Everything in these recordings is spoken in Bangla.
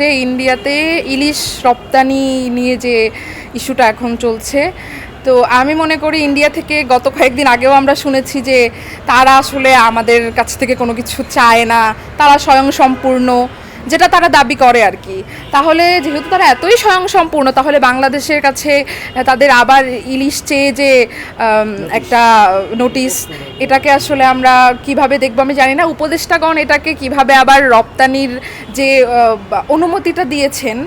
যে ইন্ডিয়াতে ইলিশ রপ্তানি নিয়ে যে ইস্যুটা এখন চলছে। তো আমি মনে করি ইন্ডিয়া থেকে গত কয়েকদিন আগেও আমরা শুনেছি যে তারা আসলে আমাদের কাছ থেকে কোনো কিছু চায় না, তারা স্বয়ং সম্পূর্ণ যেটা তারা দাবি করে আর কি। তাহলে যেহেতু তারা এতই স্বয়ং সম্পূর্ণ তাহলে বাংলাদেশের কাছে তাদের আবার ইলিশ চেয়ে যে একটা নোটিশ এটাকে আসলে আমরা কীভাবে দেখব আমি জানি না। উপদেষ্টাগণ এটাকে কীভাবে আবার রপ্তানির যে অনুমতিটা দিয়েছেন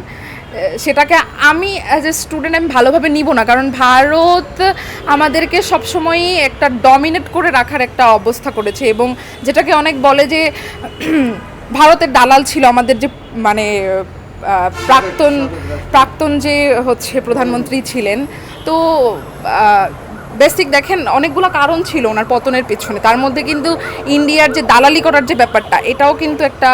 সেটাকে আমি অ্যাজ এ স্টুডেন্ট আমি ভালোভাবে নিব না। কারণ ভারত আমাদেরকে সবসময়ই একটা ডমিনেট করে রাখার একটা অবস্থা করেছে এবং যেটাকে অনেক বলে যে, ভারতের দালাল ছিল আমাদের যে মানে প্রাক্তন প্রাক্তন যে হচ্ছে প্রধানমন্ত্রী ছিলেন। তো বেসিক দেখেন, অনেকগুলো কারণ ছিল ওনার পতনের পেছনে। তার মধ্যে কিন্তু ইন্ডিয়ার যে দালালি করার যে ব্যাপারটা, এটাও কিন্তু একটা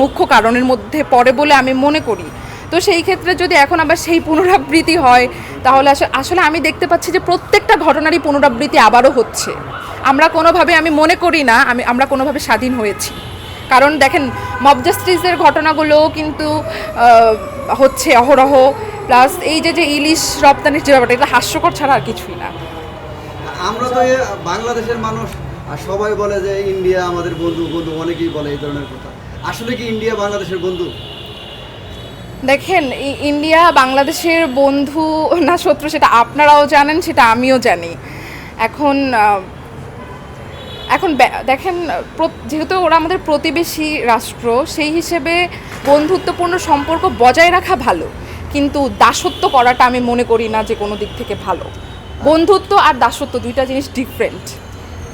মুখ্য কারণের মধ্যে পড়ে বলে আমি মনে করি। তো সেই ক্ষেত্রে যদি এখন আবার সেই পুনরাবৃত্তি হয়, তাহলে আসলে আমি দেখতে পাচ্ছি যে প্রত্যেকটা ঘটনারই পুনরাবৃত্তি আবারও হচ্ছে। আমরা কোনোভাবে আমি মনে করি না, আমি, আমরা কোনোভাবে স্বাধীন হয়েছি। কারণ দেখেন মব জাস্টিসের ঘটনাগুলোও কিন্তু হচ্ছে অহরহ প্লাস এই যে যে ইলিশ রপ্তানির যে ব্যাপারটা, এটা হাস্যকর ছাড়া আর কিছুই না। আমরা তো বাংলাদেশের মানুষ, আর সবাই বলে যে ইন্ডিয়া আমাদের বন্ধু বন্ধু অনেকেই বলে এই ধরনের কথা। আসলে কি ইন্ডিয়া বাংলাদেশের বন্ধু? দেখেন ইন্ডিয়া বাংলাদেশের বন্ধু না শত্রু সেটা আপনারাও জানেন, সেটা আমিও জানি। এখন এখন দেখেন যেহেতু ওরা আমাদের প্রতিবেশী রাষ্ট্র, সেই হিসেবে বন্ধুত্বপূর্ণ সম্পর্ক বজায় রাখা ভালো। কিন্তু দাসত্ব করাটা আমি মনে করি না যে কোনো দিক থেকে ভালো। বন্ধুত্ব আর দাসত্ব দুইটা জিনিস ডিফারেন্ট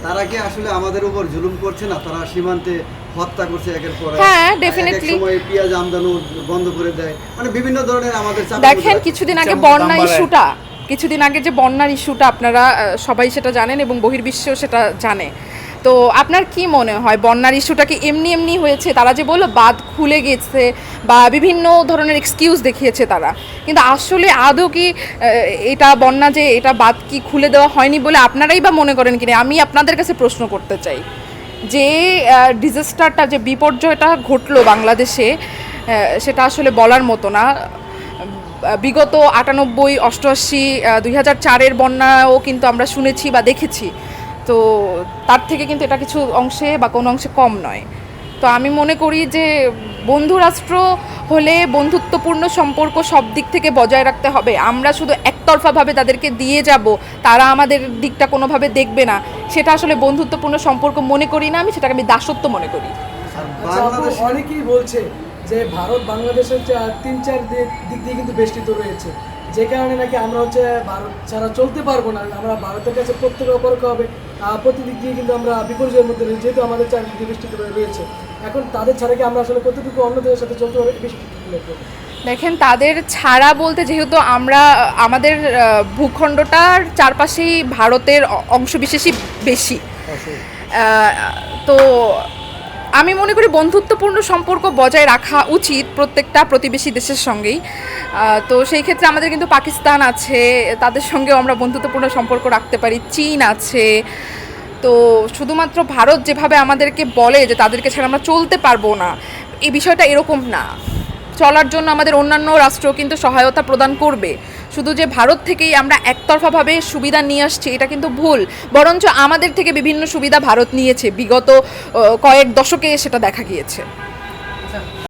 তারা কি আসলে আমাদের উপর জুলুম করছে না? তারা সীমান্তে হত্যা করছে একের পর এক। হ্যাঁ, এক সময় পেঁয়াজ আমদানি বন্ধ করে দেয়। মানে বিভিন্ন ধরনের আমাদের দেখেন কিছুদিন আগে বন্যা ইস্যুটা কিছুদিন আগে যে বন্যার ইস্যুটা আপনারা সবাই সেটা জানেন এবং বহির্বিশ্বেও সেটা জানে। তো আপনার কি মনে হয়, বন্যার ইস্যুটা কি এমনি এমনি হয়েছে? তারা যে বলল বাঁধ খুলে গেছে বা বিভিন্ন ধরনের এক্সকিউজ দেখিয়েছে তারা। কিন্তু আসলে আদৌ কি এটা বন্যা যে এটা বাঁধ কি খুলে দেওয়া হয়নি বলে আপনারাই বা মনে করেন কিনা? আমি আপনাদের কাছে প্রশ্ন করতে চাই। যে ডিজাস্টারটা যে বিপর্যয়টা ঘটলো বাংলাদেশে সেটা আসলে বলার মতো না। বিগত আটানব্বই, অষ্টআশি দুই হাজার চারের বন্যাও কিন্তু আমরা শুনেছি বা দেখেছি। তো তার থেকে কিন্তু এটা কিছু অংশে বা কোনো অংশে কম নয়। তো আমি মনে করি যে বন্ধু রাষ্ট্র হলে বন্ধুত্বপূর্ণ সম্পর্ক সব দিক থেকে বজায় রাখতে হবে। আমরা শুধু একতরফাভাবে তাদেরকে দিয়ে যাব তারা আমাদের দিকটা কোনোভাবে দেখবে না। সেটা আসলে বন্ধুত্বপূর্ণ সম্পর্ক মনে করি না আমি সেটাকে আমি দাসত্ব মনে করি। অনেকেই বলছে যে ভারত বাংলাদেশের তিন চার দিক দিয়ে কিন্তু বেষ্টিত রয়েছে। যে কারণে নাকি আমরা হচ্ছে ভারত ছাড়া চলতে পারব না। আমরা ভারতের কাছে প্রত্যেক অপরক হবে। আহ, প্রতি দিয়ে কিন্তু আমরা বিপর্যয়ের মধ্যে রয়েছি। যেহেতু আমাদের চারদিক দিয়ে বেষ্টিত রয়েছে। এখন তাদের ছাড়া কি আমরা আসলে কতটুকু অন্য দেশের সাথে চলতে পারব? বেশি দেখেন তাদের ছাড়া বলতে যেহেতু আমরা আমাদের ভূখণ্ডটার চারপাশেই ভারতের অংশবিশেষই বেশি। তো আমি মনে করি বন্ধুত্বপূর্ণ সম্পর্ক বজায় রাখা উচিত প্রত্যেকটা প্রতিবেশী দেশের সঙ্গেই। তো সেই ক্ষেত্রে আমাদের কিন্তু পাকিস্তান আছে, তাদের সঙ্গেও আমরা বন্ধুত্বপূর্ণ সম্পর্ক রাখতে পারি, চীন আছে। তো শুধুমাত্র ভারত যেভাবে আমাদেরকে বলে যে তাদেরকে ছাড়া আমরা চলতে পারব না এই বিষয়টা এরকম না। চলার জন্য আমাদের অন্যান্য রাষ্ট্র কিন্তু সহায়তা প্রদান করবে। শুধু যে ভারত থেকেই আমরা একতরফাভাবে সুবিধা নিয়ে আসছি, এটা কিন্তু ভুল। বরঞ্চ আমাদের থেকে বিভিন্ন সুবিধা ভারত নিয়েছে। বিগত কয়েক দশকে সেটা দেখা গিয়েছে।